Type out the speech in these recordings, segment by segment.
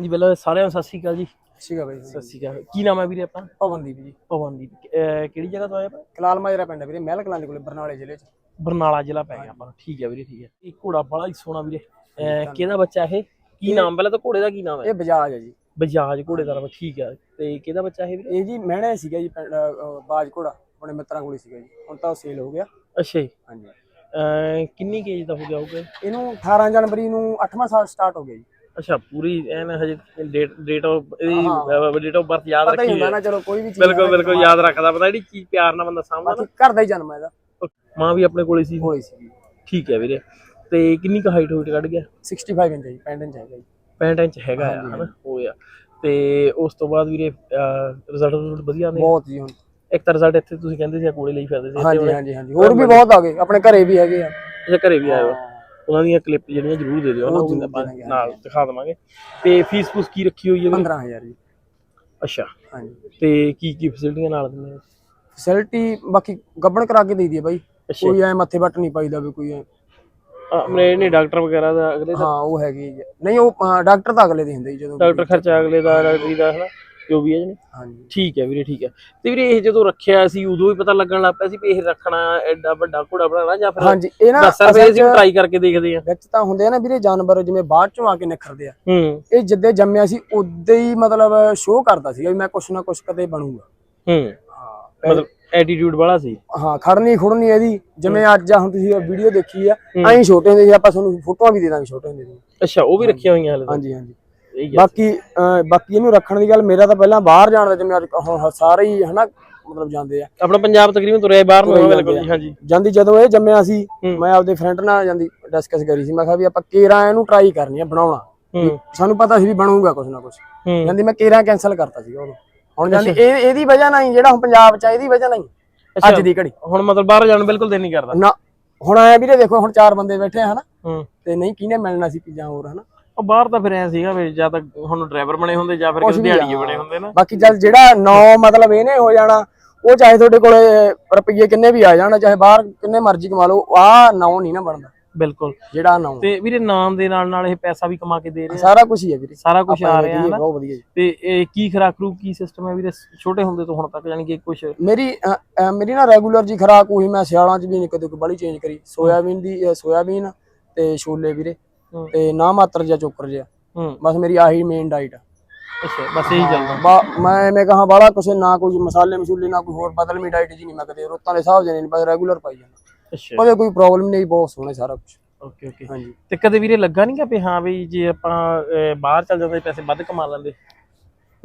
ਹਾਂਜੀ ਪਹਿਲਾਂ ਸਾਰਿਆਂ ਨੂੰ ਸਤਿ ਸ਼੍ਰੀ ਅਕਾਲ ਜੀ। ਸੀਗਾ ਬਾਈ ਸਤਿ ਸ਼੍ਰੀ ਅਕਾਲ। ਕੀ ਨਾਮ ਹੈ ਵੀਰੇ ਆਪਣਾ? ਪਵਨਦੀਪ ਜੀ। ਪਵਨਦੀਪ। ਅਹ ਕਿਹੜੀ ਜਗ੍ਹਾ ਤੋਂ ਆਏ ਆਪਾਂ? ਕਲਾਲ ਮਾਜਰਾ ਪਿੰਡ ਵੀਰੇ ਮਹਿਲ ਕਲਾਂ ਦੇ ਕੋਲੇ ਬਰਨਾਲੇ ਜ਼ਿਲ੍ਹੇ ਚ। ਬਰਨਾਲਾ ਜ਼ਿਲ੍ਹਾ ਪੈ ਗਿਆ ਆਪਾਂ। ਠੀਕ ਹੈ ਵੀਰੇ ਠੀਕ ਹੈ। ਇਹ ਘੋੜਾ ਬੜਾ ਹੀ ਸੋਹਣਾ ਵੀਰੇ। ਅਹ ਕਿਹਦਾ ਬੱਚਾ ਇਹ? ਕੀ ਨਾਮ ਪਹਿਲਾਂ ਤਾਂ ਘੋੜੇ ਦਾ ਕੀ ਨਾਮ ਹੈ? ਇਹ ਬਜਾਜ ਹੈ ਜੀ। ਬਜਾਜ ਘੋੜੇ ਦਾ ਨਾਮ ਠੀਕ ਹੈ। ਤੇ ਕਿਹਦਾ ਬੱਚਾ ਇਹ ਵੀਰੇ? ਇਹ ਜੀ ਮਹਿਣਾ ਸੀਗਾ ਜੀ ਪਿੰਡ, ਅਹ, ਅਹ, ਬਾਜ ਘੋੜਾ। ਆਪਣੇ ਮਿੱਤਰਾਂ ਕੋਲੇ ਸੀਗਾ ਜੀ। ਹੁਣ ਤਾਂ ਸੇਲ ਹੋ ਗਿਆ। ਅੱਛਾ ਜੀ। ਹਾਂਜੀ। ਅਹ ਕਿੰਨੀ ਕੇਜ ਦਾ ਹੋ ਗਿਆ ਹੋਊਗਾ? ਇਹਨੂੰ 18 ਜਨਵਰੀ ਨੂੰ 8ਵਾਂ ਸਾਲ ਸਟਾਰਟ ਹੋ ਗਿਆ ਜੀ। ਅੱਛਾ ਪੂਰੀ ਐਨ ਹਜੇ ਡੇਟ ਡੇਟ ਆਫ ਇਹਦੀ ਡੇਟ ਆਫ ਬਰਥ ਯਾਦ ਪਤਾ ਹੀ ਰੱਖੀ ਹੁੰਦਾ ਹੈ। ਨਾ ਚਲੋ ਕੋਈ ਵੀ ਚੀਜ਼ ਬਿਲਕੁਲ ਹੈ, ਬਿਲਕੁਲ ਯਾਦ ਰੱਖਦਾ ਪਤਾ ਜਿਹੜੀ ਚੀਜ਼ ਪਿਆਰ ਨਾਲ ਬੰਦਾ ਸਾਂਭਦਾ ਘਰ ਦਾ ਹੀ ਜਨਮ ਹੈ ਇਹਦਾ। ਮਾਂ ਵੀ ਆਪਣੇ ਕੋਲੇ ਸੀ। ਹੋਈ ਸੀ ਠੀਕ ਹੈ ਵੀਰੇ ਤੇ ਕਿੰਨੀ ਕੁ ਹਾਈਟ ਹੋਈਟ ਕੱਢ ਗਿਆ? 65 ਇੰਚ ਹੈ ਜੀ 65 ਇੰਚ ਹੈਗਾ ਜੀ। 65 ਇੰਚ ਹੈਗਾ ਹਨਾ? ਹੋਇਆ ਤੇ ਉਸ ਤੋਂ ਬਾਅਦ ਵੀਰੇ ਰਿਜ਼ਲਟ ਰਿਜ਼ਲਟ ਵਧੀਆ ਨੇ? ਬਹੁਤ ਜੀ ਹੁਣ। ਇੱਕ ਤਾਂ ਰਿਜ਼ਲਟ ਇੱਥੇ ਤੁਸੀਂ ਕਹਿੰਦੇ ਸੀ ਕੋਲੇ ਲਈ ਫਿਰਦੇ ਸੀ ਹਾਂਜੀ ਹਾਂਜੀ ਹਾਂਜੀ। ਹੋਰ ਵੀ ਬਹੁਤ ਆ ਗਏ ਆਪਣੇ ਘਰੇ ਵੀ ਹੈਗੇ ਆ। ਅੱਛਾ ਘਰੇ ਵੀ ਆਏ ਹੋ। ਉਹਨਾਂ ਦੀਆਂ ਕਲਿੱਪ ਜਿਹੜੀਆਂ ਜ਼ਰੂਰ ਦੇ ਦਿਓ ਨਾ ਉਹ ਵੀ ਆਪਾਂ ਨਾਲ ਦਿਖਾ ਦਵਾਂਗੇ। ਤੇ ਫੀਸ ਫੂਸ ਕੀ ਰੱਖੀ ਹੋਈ ਹੈ ਵੀਰੇ 15000 ਜੀ। ਅੱਛਾ। ਹਾਂਜੀ। ਤੇ ਕੀ ਕੀ ਫੈਸਿਲਿਟੀਆਂ ਨਾਲ ਦਿੰਦੇ ਹੋ ਫੈਸਿਲਿਟੀ ਬਾਕੀ ਗੱਬਣ ਕਰਾ ਕੇ ਦੇਈਦੀ ਹੈ ਬਾਈ। ਕੋਈ ਐ ਮੱਥੇ ਵੱਟ ਨਹੀਂ ਪਾਈਦਾ ਵੀ ਕੋਈ ਐਂ। ਮੇਰੇ ਨੇ ਡਾਕਟਰ ਵਗੈਰਾ ਦਾ ਅਗਲੇ ਦਾ? ਹਾਂ ਉਹ ਹੈਗੀ। ਨਹੀਂ ਉਹ ਡਾਕਟਰ ਤਾਂ ਅਗਲੇ ਦੇ ਹੁੰਦੇ ਜਦੋਂ ਡਾਕਟਰ ਖਰਚਾ ਅਗਲੇ ਦਾ ਡਾਕਟਰੀ ਦਾ ਹਨਾ? ਜੋ ਵੀ ਹੈ ਜੀ ਹਾਂਜੀ। ਠੀਕ ਹੈ ਵੀਰੇ ਠੀਕ ਹੈ। ਤੇ ਵੀਰੇ ਇਹ ਜਦੋਂ ਰੱਖਿਆ ਸੀ ਉਦੋਂ ਵੀ ਪਤਾ ਲੱਗਣ ਲੱਗ ਪਿਆ ਸੀ ਵੀ ਇਹ ਰੱਖਣਾ ਐਡਾ ਵੱਡਾ ਘੋੜਾ ਬਣਾਉਣਾ ਜਾਂ ਫਿਰ ਹਾਂਜੀ ਇਹ ਨਾ ਦੱਸ ਰੁਪਏ ਅਸੀਂ ਟਰਾਈ ਕਰਕੇ ਦੇਖਦੇ ਆ ਵਿੱਚ ਤਾਂ ਹੁੰਦੇ ਆ ਨਾ ਵੀਰੇ ਜਾਨਵਰ ਜਿਵੇਂ ਬਾਅਦ ਚੋਂ ਆ ਕੇ ਨਿਖਰਦੇ ਆ। ਹੂੰ। ਇਹ ਜਿੱਦੇ ਜੰਮਿਆ ਸੀ ਉਦੋਂ ਹੀ ਮਤਲਬ ਸ਼ੋਅ ਕਰਦਾ ਸੀ ਵੀ ਮੈਂ ਕੁਛ ਨਾ ਕੁਛ ਕਦੇ ਬਣੂਗਾ। ਹੂੰ। ਹਾਂ ਮਤਲਬ ਐਟੀਟਿਊਡ ਵਾਲਾ ਸੀ। ਹਾਂ ਖੜਨੀ ਖੁੜਨੀ ਇਹਦੀ ਜਿਵੇਂ ਅੱਜ ਆ ਹੁਣ ਤੁਸੀਂ ਵੀਡੀਓ ਦੇਖੀ ਆ ਐਂ ਛੋਟੇ ਹੁੰਦੇ ਸੀ ਆਪਾਂ ਤੁਹਾਨੂੰ ਫੋਟੋਆਂ ਵੀ ਦੇ ਦਾਂਗੇ ਛੋਟੇ ਹੁੰਦੇ ਦੀਆਂ ਅੱਛਾ ਉਹ ਵੀ ਰੱਖੀਆਂ ਹੋਈਆਂ ਹਲੇ ਹਾਂਜੀ ਹਾਂਜੀ। ਹੀ। ਬਾਕੀ ਬਾਕੀ ਇਹਨੂੰ ਰੱਖਣ ਦੀ ਗੱਲ ਮੇਰਾ ਤਾਂ ਪਹਿਲਾਂ ਬਾਹਰ ਜਾਣ ਦਾ ਜਿਵੇਂ ਅੱਜ ਹੁਣ ਸਾਰੇ ਹੀ ਹਨਾ ਮਤਲਬ ਜਾਂਦੇ ਆ। ਆਪਣਾ ਪੰਜਾਬ ਤਕਰੀਬਨ ਤੁਰਿਆ ਬਾਹਰ ਨੂੰ ਬਿਲਕੁਲ ਹਾਂਜੀ। ਜਾਂਦੀ ਜਦੋਂ ਇਹ ਜੰਮਿਆ ਸੀ। ਮੈਂ ਆਪਦੇ ਫਰੈਂਡ ਨਾਲ ਜਾਂਦੀ ਡਿਸਕਸ ਕਰੀ ਸੀ। ਮੈਂ ਕਿਹਾ ਵੀ ਆਪਾਂ ਕੇਰਾ ਇਹਨੂੰ ਟਰਾਈ ਕਰਨੀ ਆ ਬਣਾਉਣਾ। ਸਾਨੂੰ ਪਤਾ ਸੀ ਵੀ ਬਣੂਗਾ ਕੁਛ ਨਾ ਹੂੰ। ਜਾਂਦੀ ਮੈਂ ਕੇਰਾ ਕੈਨਸਲ ਕਰਤਾ ਸੀ ਉਹਨੂੰ। ਹੁਣ ਜਾਂਦੀ ਇਹ ਇਹਦੀ ਵਜ੍ਹਾ ਨਾਲ ਹੀ ਜਿਹੜਾ ਹੁਣ ਪੰਜਾਬ ਚ ਆ ਇਹਦੀ ਵਜ੍ਹਾ ਨਾਲ ਹੀ ਅੱਜ ਦੀ ਘੜੀ। ਹੁਣ ਮਤਲਬ ਬਾਹਰ ਜਾਣ ਬਿਲਕੁਲ ਦਿਲ ਨਹੀਂ ਕਰਦਾ। ਨਾ ਹੁਣ ਆਇਆ ਵੀਰੇ ਦੇਖੋ ਹੁਣ ਚਾਰ ਬੰਦੇ ਬੈਠੇ ਆ ਹਨਾ। ਤੇ ਨਹੀਂ ਕਿਹਨੇ ਮਿਲਣਾ ਸੀ ਕਿ ਜਾਂ ਹੋਰ ਹਨਾ। ਉਹ ਬਾਹਰ ਤਾਂ ਫਿਰ ਐ ਸੀਗਾ ਵੀ ਜਾਂ ਤਾਂ ਹੁਣ ਡਰਾਈਵਰ ਬਣੇ ਹੁੰਦੇ ਜਾਂ ਫਿਰ ਕਿਸੇ ਦਿਹਾੜੀਏ ਬਣੇ ਹੁੰਦੇ ਨਾ। ਬਾਕੀ ਜਦ ਜਿਹੜਾ ਨੌ ਮਤਲਬ ਇਹਨੇ ਹੋ ਜਾਣਾ ਉਹ ਚਾਹੇ ਤੁਹਾਡੇ ਕੋਲੇ ਰੁਪਈਏ ਕਿੰਨੇ ਵੀ ਆ ਜਾਣ ਚਾਹੇ ਬਾਹਰ ਕਿੰਨੇ ਮਰਜ਼ੀ ਕਮਾ ਲਓ ਆ ਨੌ ਨਹੀਂ ਨਾ ਬਣਦਾ। ਬਿਲਕੁਲ। ਜਿਹੜਾ ਨੌ। ਤੇ ਵੀਰੇ ਨਾਮ ਦੇ ਨਾਲ ਨਾਲ ਇਹ ਪੈਸਾ ਵੀ ਕਮਾ ਕੇ ਦੇ ਰਹੇ। ਸਾਰਾ ਕੁਝ ਹੀ ਹੈ ਵੀਰੇ। ਸਾਰਾ ਕੁਝ ਆ ਰਿਹਾ ਹੈ ਨਾ ਬਹੁਤ ਵਧੀਆ ਤੇ ਇਹ ਕੀ ਖਰਾਕ ਰੂ ਕੀ ਸਿਸਟਮ ਹੈ ਵੀਰੇ? ਛੋਟੇ ਹੁੰਦੇ ਤੋਂ ਹੁਣ ਤੱਕ ਯਾਨੀ ਕਿ ਕੁਝ ਮੇਰੀ ਮੇਰੀ ਨਾ ਰੈਗੂਲਰ ਜੀ ਖਰਾਕ ਉਹੀ ਮੈਂ ਸਿਆਲਾਂ ਚ ਵੀ ਨਹੀਂ ਕਦੇ ਕੋਈ ਬੜੀ ਚੇਂਜ ਕਰੀ। ਸੋਇਆਬੀਨ ਦੀ ਸੋਇਆਬੀਨ ਤੇ ਛੋਲੇ ਵੀਰੇ। ਤੇ ਨਾ ਮਾਤਰ ਜਿਹਾ ਚੋਕਰ ਜਿਹਾ। ਹੂੰ। ਬਸ ਮੇਰੀ ਆਹੀ ਮੇਨ ਡਾਈਟ ਅੱਛਾ ਬਸ ਇਹੀ ਚੱਲਦਾ। ਬਾ ਮੈਂ ਐਵੇਂ ਕਹਾ ਬਾਲਾ ਕੁਛ ਨਾ ਕੋਈ ਮਸਾਲੇ ਮਸੂਲੇ ਨਾ ਕੋਈ ਹੋਰ ਬਦਲਵੀਂ ਡਾਈਟ ਜੀ ਨਹੀਂ ਮੈਂ ਕਦੇ। ਰੋਤਾਂ ਦੇ ਹਿਸਾਬ ਦੇ ਨਹੀਂ ਬਸ ਰੈਗੂਲਰ ਪਾਈ ਜਾਂਦਾ। ਅੱਛਾ। ਕਦੇ ਕੋਈ ਪ੍ਰੋਬਲਮ ਨਹੀਂ ਬਹੁਤ ਸੋਹਣਾ ਸਾਰਾ ਕੁਝ ਓਕੇ ਓਕੇ ਹਾਂਜੀ। ਤੇ ਕਦੇ ਵੀਰੇ ਲੱਗਾ ਨਹੀਂ ਕਿ ਵੀ ਹਾਂ ਵੀ ਜੇ ਆਪਾਂ ਅਹ, ਬਾਹਰ ਚੱਲ ਜਾਂਦੇ ਪੈਸੇ ਵੱਧ ਕਮਾ ਲੈਂਦੇ?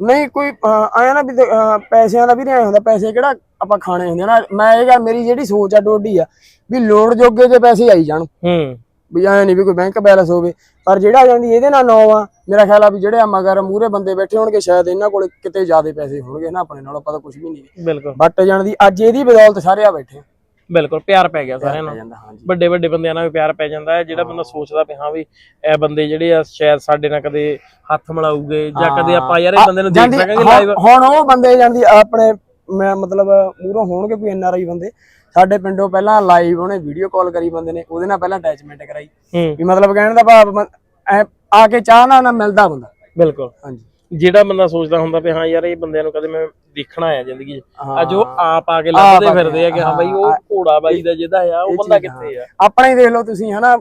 ਨਹੀਂ ਕੋਈ ਆਇਆ ਨਾ ਵੀ ਦੇ- ਅਹ, ਪੈਸਿਆਂ ਦਾ ਵੀ ਨਹੀਂ ਹੁੰਦਾ। ਪੈਸੇ ਕਿਹੜਾ ਆਪਾਂ ਖਾਣੇ ਹੁੰਦੇ ਆ ਨਾ। ਮੈਂ ਇਹ ਗੱਲ ਮੇਰੀ ਜਿਹੜੀ ਸੋਚ ਆ ਡੋਡੀ ਆ ਵੀ ਲੋੜ ਜੋਗੇ ਜੇ ਪੈਸੇ ਆਈ ਜਾਣ। ਹੂੰ। ਵੀ ਐ ਨਹੀਂ ਵੀ ਕੋਈ ਬੈਂਕ ਬੈਲੈਂਸ ਹੋਵੇ। ਪਰ ਜਿਹੜਾ ਆ ਜਾਂਦੀ ਇਹਦੇ ਨਾਲ ਨੌ ਆ ਮੇਰਾ ਖਿਆਲ ਆ ਵੀ ਜਿਹੜੇ ਆ ਮਗਰ ਮੂਰੇ ਬੰਦੇ ਬੈਠੇ ਹੋਣਗੇ ਸ਼ਾਇਦ ਇਹਨਾਂ ਕੋਲ ਕਿਤੇ ਜ਼ਿਆਦਾ ਪੈਸੇ ਹੋਣਗੇ ਨਾ ਆਪਣੇ ਨਾਲੋਂ ਪਤਾ ਕੁਝ ਵੀ ਨਹੀਂ ਬਿਲਕੁਲ। ਬੱਟ ਜਾਣ ਦੀ ਅੱਜ ਇਹਦੀ ਬਦੌਲਤ ਸਾਰੇ ਆ ਬੈਠੇ ਆ। ਬਿਲਕੁਲ ਪਿਆਰ ਪੈ ਗਿਆ ਸਾਰਿਆਂ ਪੈ ਨੂੰ। ਜਾਂਦਾ ਹਾਂਜੀ। ਵੱਡੇ ਵੱਡੇ ਬੰਦਿਆਂ ਨਾਲ ਵੀ ਪਿਆਰ ਪੈ ਜਾਂਦਾ ਹੈ ਜਿਹੜਾ ਬੰਦਾ ਸੋਚਦਾ ਵੀ ਹਾਂ ਵੀ ਇਹ ਬੰਦੇ ਜਿਹੜੇ ਆ ਸ਼ਾਇਦ ਸਾਡੇ ਨਾਲ ਕਦੇ ਹੱਥ ਮਿਲਾਉਗੇ ਜਾਂ ਕਦੇ ਆਪਾਂ ਯਾਰ ਇਹ ਬੰਦੇ ਨੂੰ ਦੇਖ ਜਾਂਦੀ ਸਕਾਂਗੇ ਲਾਈਵ ਹੁਣ ਉਹ ਬੰਦੇ ਜਾਂਦੀ ਆਪਣੇ ਮੈਂ ਮਤਲਬ ਮੂਰੋਂ ਹੋਣਗੇ ਕੋਈ ਐਨਆਰਆਈ ਬੰਦੇ। ਸਾਡੇ ਪਿੰਡੋਂ ਪਹਿਲਾਂ ਲਾਈਵ ਉਹਨੇ ਵੀਡੀਓ ਕਾਲ ਕਰੀ ਬੰਦੇ ਨੇ ਉਹਦੇ ਨਾਲ ਪਹਿਲਾਂ ਅਟੈਚਮੈਂਟ ਕਰਾਈ। ਵੀ ਮਤਲਬ ਕਹਿਣ ਦਾ ਭਾਵ ਐ ਆ ਕੇ ਚਾਹ ਨਾਲ ਨਾ ਮਿਲਦਾ ਬੰਦਾ। ਬਿਲਕੁਲ। ਹਾਂਜੀ। ਜਿਹੜਾ ਬੰਦਾ ਸੋਚਦਾ ਹੁੰਦਾ ਵੀ ਹਾਂ ਯਾਰ ਇਹ ਬੰਦਿਆਂ ਨੂੰ ਕਦੇ ਮੈਂ ਦੇਖਣਾ ਆ ਜ਼ਿੰਦਗੀ 'ਚ। ਹਾਂ। ਅੱਜ ਉਹ ਆਪ ਆ ਕੇ ਲੱਭਦੇ ਆ ਫਿਰਦੇ ਆ ਕਿ ਹਾਂ ਬਾਈ ਉਹ ਘੋੜਾ ਬਾਈ ਦਾ ਜਿਹਦਾ ਆ ਉਹ ਬੰਦਾ ਕਿੱਥੇ ਆ? ਆਪਣਾ ਹੀ ਦੇਖ ਲਓ ਤੁਸੀਂ ਹਨਾ।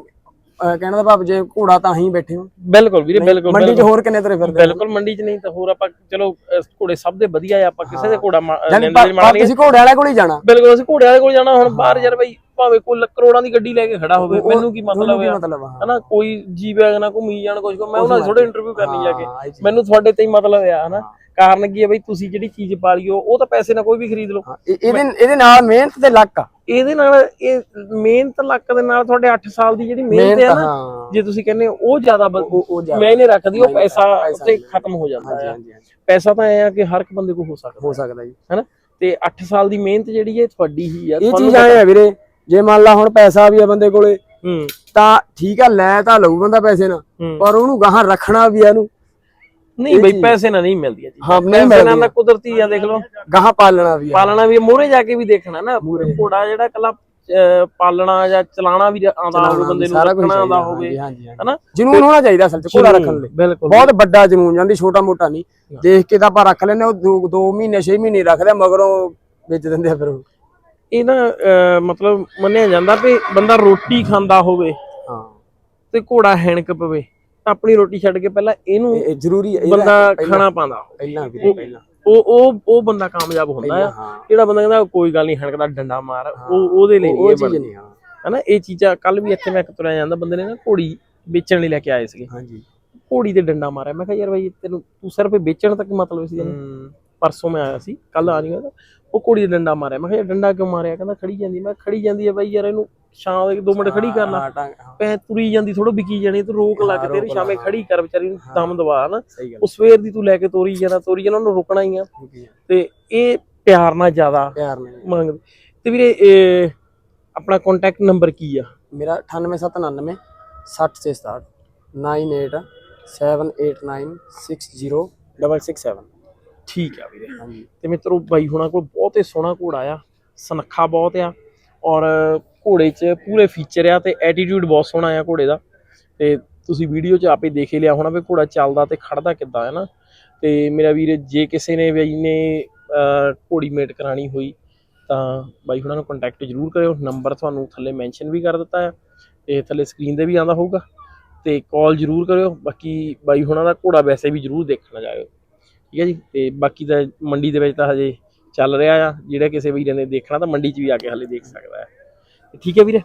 ਕਹਿਣ ਦਾ ਭਾਵ ਜੇ ਘੋੜਾ ਤਾਂ ਹੀ ਬੈਠੇ ਹੋ। ਬਿਲਕੁਲ ਵੀਰੇ ਬਿਲਕੁਲ ਮੰਡੀ 'ਚ ਹੋਰ ਕਿੰਨੇ ਤਰੇ ਫਿਰਦੇ ਬਿਲਕੁਲ ਮੰਡੀ 'ਚ ਨਹੀਂ ਤਾਂ ਹੋਰ ਆਪਾਂ ਚਲੋ ਘੋੜੇ ਸਭ ਦੇ ਵਧੀਆ ਆ ਆਪਾਂ ਕਿਸੇ ਦੇ ਘੋੜਾ ਨਹੀਂ ਪਰ ਮਾਰਾਂਗੇ ਤੁਸੀਂ ਘੋੜੇ ਵਾਲੇ ਕੋਲ ਹੀ ਜਾਣਾ। ਬਿਲਕੁਲ ਅਸੀਂ ਘੋੜੇ ਵਾਲੇ ਕੋਲ ਜਾਣਾ ਹੁਣ ਬਾਹਰ ਯਾਰ ਬਾਈ ਭਾਵੇਂ ਕੋਈ ਕਰੋੜਾਂ ਦੀ ਗੱਡੀ ਲੈ ਕੇ ਖੜਾ ਹੋਵੇ ਮੈਨੂੰ ਕੀ ਮਤਲਬ ਆ? ਹਨਾ ਕੋਈ ਜੀ ਵੈਗ ਨਾ ਘੁੰਮੀ ਜਾਣ ਕੁਝ ਮੈਂ ਉਹਨਾਂ ਦੀ ਥੋੜੇ ਇੰਟਰਵਿਊ ਕਰਨੀ ਜਾ ਕੇ। ਮੈਨੂੰ ਤੁਹਾਡੇ ਤੇ ਹੀ ਮਤਲਬ ਆ ਹਨਾ। ਕਾਰਨ ਕੀ ਹੈ ਬਈ ਤੁਸੀਂ ਜਿਹੜੀ ਚੀਜ਼ ਪਾਲੀਓ ਉਹ ਤਾਂ ਪੈਸੇ ਨਾਲ ਕੋਈ ਵੀ ਖਰੀਦ ਲਓ। ਇਹਦੇ ਇਹਦੇ ਨਾਲ ਮਿਹਨਤ ਤੇ ਲੱਕ ਆ। ਇਹਦੇ ਨਾਲ ਇਹ ਮਿਹਨਤ ਲੱਕ ਦੇ ਨਾਲ ਤੁਹਾਡੇ 8 ਸਾਲ ਦੀ ਜਿਹੜੀ ਮਿਹਨਤ ਹੈ ਨਾ ਜੇ ਤੁਸੀਂ ਕਹਿੰਦੇ ਹੋ ਉਹ ਜ਼ਿਆਦਾ ਬ- ਉਹ ਉਹ ਜ਼ਿਆਦਾ। ਮੈਂ ਇਹਨੇ ਰੱਖਦੀ ਉਹ ਪੈਸਾ ਉੱਤੇ ਖਤਮ ਹੋ ਜਾਂਦਾ ਹੈ। ਪੈਸਾ ਤਾਂ ਐ ਆ ਕਿ ਹਰ ਇੱਕ ਬੰਦੇ ਕੋਲ ਹੋ ਸਕਦਾ ਹੋ ਸਕਦਾ ਜੀ। ਹੈਨਾ? ਤੇ 8 ਸਾਲ ਦੀ ਮਿਹਨਤ ਜਿਹੜੀ ਹੈ ਤੁਹਾਡੀ ਹੀ ਆ। ਇਹ ਚੀਜ਼ ਆਏ ਆ ਵੀਰੇ ਜੇ ਮੰਨ ਲਾ ਹੁਣ ਪੈਸਾ ਵੀ ਆ ਬੰਦੇ ਕੋਲੇ ਤਾਂ ਠੀਕ ਆ ਲੈ ਤਾਂ ਲਊ ਬੰਦਾ ਪੈਸੇ ਨਾਲ ਪਰ ਉਹਨੂੰ ਗਾਹਾਂ ਰੱਖਣਾ ਵੀ ਆ ਇਹਨੂੰ। ਨਹੀਂ ਬਈ ਪੈਸੇ ਨਾਲ ਨਹੀਂ ਮਿਲਦੀ ਜੀ। ਹਾਂ, ਨਹੀਂ ਮਿਲਦੀ। ਤਾਂ ਕੁਦਰਤੀ ਆ ਦੇਖ ਲਓ। ਗਾਹਾਂ ਪਾਲਣਾ ਵੀ ਪਾਲਣਾ ਵੀ ਮੋਰੇ ਜਾ ਕੇ ਵੀ ਦੇਖਣਾ ਨਾ। ਘੋੜਾ ਜਿਹੜਾ ਕੱਲਾ ਪਾਲਣਾ ਜਾਂ ਚਲਾਣਾ ਵੀ ਆਉਂਦਾ ਹੋਵੇ ਬੰਦੇ ਨੂੰ ਰੱਖਣਾ ਆਉਂਦਾ ਹੋਵੇ ਹਨਾ? ਜਨੂਨ ਹੋਣਾ ਚਾਹੀਦਾ ਅਸਲ 'ਚ ਘੋੜਾ ਰੱਖਣ ਲਈ। ਬਹੁਤ ਵੱਡਾ ਜਨੂਨ ਜਾਂਦੀ ਛੋਟਾ ਮੋਟਾ ਨਹੀਂ। ਦੇਖ ਕੇ ਤਾਂ ਆਪਾਂ ਰੱਖ ਲੈਨੇ ਉਹ 2 ਮਹੀਨੇ 6 ਮਹੀਨੇ ਰੱਖਦੇ ਆ, ਮਗਰੋਂ ਵੇਚ ਦਿੰਦੇ ਆ ਫਿਰ ਉਹ। ਇਹ ਨਾ ਮਤਲਬ ਮੰਨਿਆ ਜਾਂਦਾ ਵੀ ਬੰਦਾ ਰੋਟੀ ਖਾਂਦਾ ਹੋਵੇ ਹਾਂ। ਤੇ ਘੋੜਾ ਹੈਣਕ ਪਵੇ। ਆਪਣੀ ਰੋਟੀ ਛੱਡ ਕੇ ਪਹਿਲਾਂ ਇਹਨੂੰ ਇਹ ਇਹ ਜ਼ਰੂਰੀ ਬੰਦਾ ਖਾਣਾ ਪਾਉਂਦਾ। ਪਹਿਲਾਂ ਵੀਰੇ ਪਹਿਲਾਂ। ਉਹ ਉਹ ਉਹ ਬੰਦਾ ਕਾਮਯਾਬ ਹੁੰਦਾ ਆ। ਹਾਂ। ਜਿਹੜਾ ਬੰਦਾ ਕਹਿੰਦਾ ਕੋਈ ਗੱਲ ਨਹੀਂ ਹੈਣਕ ਦਾ ਡੰਡਾ ਮਾਰ। ਉਹ ਉਹਦੇ ਲਈ ਇਹ ਚੀਜ਼ ਨਹੀਂ ਹਾਂ। ਹਨਾ ਇਹ ਚੀਜ਼ਾਂ ਕੱਲ ਵੀ ਇੱਥੇ ਮੈਂ ਇੱਕ ਤੁਰਿਆ ਜਾਂਦਾ ਬੰਦੇ ਨੇ ਨਾ ਘੋੜੀ ਵੇਚਣ ਲਈ ਲੈ ਕੇ ਆਏ ਸੀਗੇ। ਹਾਂਜੀ। ਘੋੜੀ ਤੇ ਡੰਡਾ ਮਾਰਿਆ। ਮੈਂ ਕਿਹਾ ਯਾਰ ਬਾਈ ਤੈਨੂੰ ਤੂੰ ਸਿਰਫ ਵੇਚਣ ਤੱਕ ਮਤਲਬ ਸੀ ਇਹਨੂੰ। ਪਰਸੋਂ ਮੈਂ ਆਇਆ ਸੀ ਕੱਲ ਆ ਨਹੀਂ ਉਹ ਕੁੜੀ ਦੇ ਡੰਡਾ ਮਾਰਿਆ। ਮੈਂ ਕਿਹਾ ਯਾਰ ਡੰਡਾ ਕਿਉਂ ਮਾਰਿਆ? ਕਹਿੰਦਾ ਖੜੀ ਜਾਂਦੀ। ਮੈਂ ਖੜੀ ਜਾਂਦੀ ਹੈ ਬਾਈ ਯਾਰ ਇਹਨੂੰ ਛਾਂ ਦੇ 2 ਮਿੰਟ ਖੜੀ ਕਰ ਲਾ ਪੈ ਤੁਰੀ ਜਾਂਦੀ ਥੋੜੋ ਵਿਕੀ ਜਾਣੀ ਤੂੰ ਰੋਕ ਲਾ ਕੇ ਤੇਰੀ ਸ਼ਾਮੇ ਖੜੀ ਕਰ ਵਿਚਾਰੀ ਨੂੰ ਦਮ ਦਵਾ ਨਾ। ਉਹ ਸਵੇਰ ਦੀ ਤੂੰ ਲੈ ਕੇ ਤੋਰੀ ਜਾਣਾ ਤੋਰੀ ਜਾਣਾ ਉਹਨੂੰ ਰੁਕਣਾ ਹੀ ਆ। ਤੇ ਇਹ ਪਿਆਰ ਨਾਲ ਜ਼ਿਆਦਾ ਪਿਆਰ ਮੰਗਦੇ। ਤੇ ਵੀਰੇ ਇਹ ਆਪਣਾ ਕੰਟੈਕਟ ਨੰਬਰ ਕੀ ਆ? ਮੇਰਾ 9899 6067 98 789 60667 ਠੀਕ ਆ ਵੀਰੇ। ਹਾਂਜੀ। ਤੇ ਮਿੱਤਰੋ ਬਾਈ ਹੁਣਾਂ ਕੋਲ ਬਹੁਤ ਹੀ ਸੋਹਣਾ ਘੋੜਾ ਆ ਸਨੱਖਾ ਬਹੁਤ ਆ। ਔਰ ਘੋੜੇ 'ਚ ਪੂਰੇ ਫੀਚਰ ਆ ਤੇ ਐਟੀਟਿਊਡ ਬਹੁਤ ਸੋਹਣਾ ਆ ਘੋੜੇ ਦਾ। ਤੇ ਤੁਸੀਂ ਵੀਡੀਓ 'ਚ ਆਪੇ ਦੇਖ ਹੀ ਲਿਆ ਹੋਣਾ ਵੀ ਘੋੜਾ ਚੱਲਦਾ ਤੇ ਖੜਦਾ ਕਿੱਦਾਂ, ਹੈ ਨਾ? ਤੇ ਮੇਰਾ ਵੀਰ, ਜੇ ਕਿਸੇ ਨੇ ਵੀ ਨੇ ਘੋੜੀ ਮੇਟ ਕਰਾਣੀ ਹੋਈ, ਤਾਂ ਬਾਈ ਹੁਣਾਂ ਨੂੰ ਕੰਟੈਕਟ ਜ਼ਰੂਰ ਕਰਿਓ। ਨੰਬਰ ਤੁਹਾਨੂੰ ਥੱਲੇ ਮੈਂਸ਼ਨ ਵੀ ਕਰ ਦਿੱਤਾ ਆ ਤੇ ਥੱਲੇ ਸਕਰੀਨ ਤੇ ਵੀ ਆਉਂਦਾ ਹੋਊਗਾ। ਤੇ ਕਾਲ ਜ਼ਰੂਰ ਕਰਿਓ। ਬਾਕੀ ਬਾਈ ਹੁਣਾਂ ਦਾ ਘੋੜਾ ਵੈਸੇ ਵੀ ਜ਼ਰੂਰ ਦੇਖਣਾ ਜਾਇਓ। ਠੀਕ ਹੈ ਜੀ? ਤੇ ਬਾਕੀ ਤਾਂ ਮੰਡੀ ਦੇ ਵਿੱਚ ਤਾਂ ਹਜੇ ਚੱਲ ਰਿਹਾ ਆ, ਜਿਹੜਾ ਕਿਸੇ ਵੀਰੇ ਨੇ ਦੇਖਣਾ ਤਾਂ ਮੰਡੀ 'ਚ ਵੀ ਆ ਕੇ ਹਲੇ ਦੇਖ ਸਕਦਾ ਹੈ ਠੀਕ ਹੈ ਵੀਰੇ